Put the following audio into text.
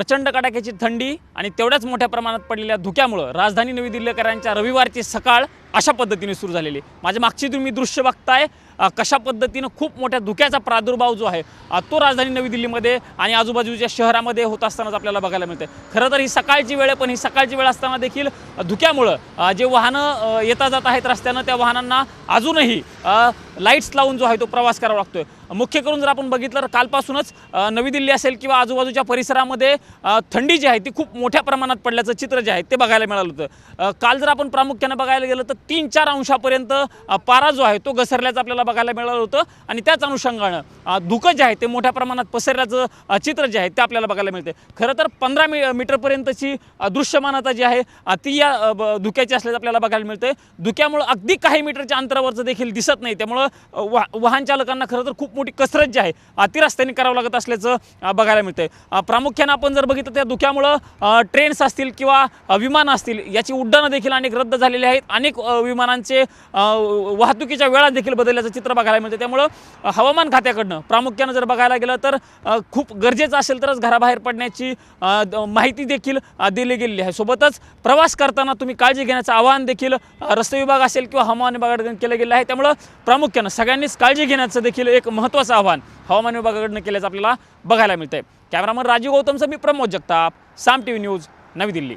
प्रचंड कडाक्याची थंडी आणि तेवढ्याच मोठ्या प्रमाणात पडलेल्या धुक्यामुळं राजधानी नवी दिल्लीकरांच्या रविवारची सकाळ अशा पद्धतीने सुरू झालेली. माझ्या मागची तुम्ही दृश्य बघताय. कशा पद्धतीनं खूप मोठ्या धुक्याचा प्रादुर्भाव जो आहे तो राजधानी नवी दिल्लीमध्ये आणि आजूबाजूच्या शहरामध्ये होत असतानाच आपल्याला बघायला मिळते खरं तर ही सकाळची वेळ आहे पण ही सकाळची वेळ असताना देखील धुक्यामुळं जे वाहनं येता जात आहेत रस्त्यानं त्या वाहनांना अजूनही लाईट्स लावून जो आहे तो प्रवास करावा लागतोय. मुख्य करून जर आपण बघितलं तर कालपासूनच नवी दिल्ली असेल किंवा आजूबाजूच्या परिसरामध्ये थंडी जी आहे ती खूप मोठ्या प्रमाणात पडल्याचं चित्र जे आहे ते बघायला मिळालं होतं. काल जर आपण प्रामुख्यानं बघायला गेलं तर तीन चार अंशापर्यंत पारा जो आहे तो घसरल्याचा आपल्याला बघायला मिळालं होतं. आणि त्याच अनुषंगानं धुकं जे आहे ते मोठ्या प्रमाणात पसरल्याचं चित्र जे आहे ते आपल्याला बघायला मिळते खरं तर पंधरा मी मीटरपर्यंतची दृश्यमानता जी आहे ती या धुक्याची असल्याचं आपल्याला बघायला मिळते धुक्यामुळं अगदी काही मीटरच्या अंतरावरचं देखील दिसत नाही. त्यामुळं वा वाहन चालकांना खरं तर खूप मोठी कसरत जी आहे अ, ती रस्त्याने करावं लागत असल्याचं बघायला मिळतंय. प्रामुख्यानं आपण जर बघितलं त्या धुक्यामुळं ट्रेन्स असतील किंवा विमान विमानं असतील याची उड्डाणं देखील अनेक रद्द झालेली आहेत. अनेक विमानांचे वाहतुकीच्या वेळा देखील बदलल्याचं चित्र बघायला मिळतं. त्यामुळं हवामान खात्याकडनं प्रामुख्यानं जर बघायला गेलं तर खूप गरजेचं असेल तरच घराबाहेर पडण्याची माहिती देखील दिली गेलेली आहे. सोबतच प्रवास करताना तुम्ही काळजी घेण्याचं आवाहन देखील रस्ते विभाग असेल किंवा हवामान विभागाकडून केलं गेलं आहे. त्यामुळं प्रामुख्यानं सगळ्यांनीच काळजी घेण्याचं देखील एक महत्त्वाचं आवाहन हवामान विभागाकडनं केल्याचं आपल्याला बघायला मिळतंय. कॅमेरामन राजीव गौतमचं मी Pramod Jagtap Saam T V news Navi Delhi.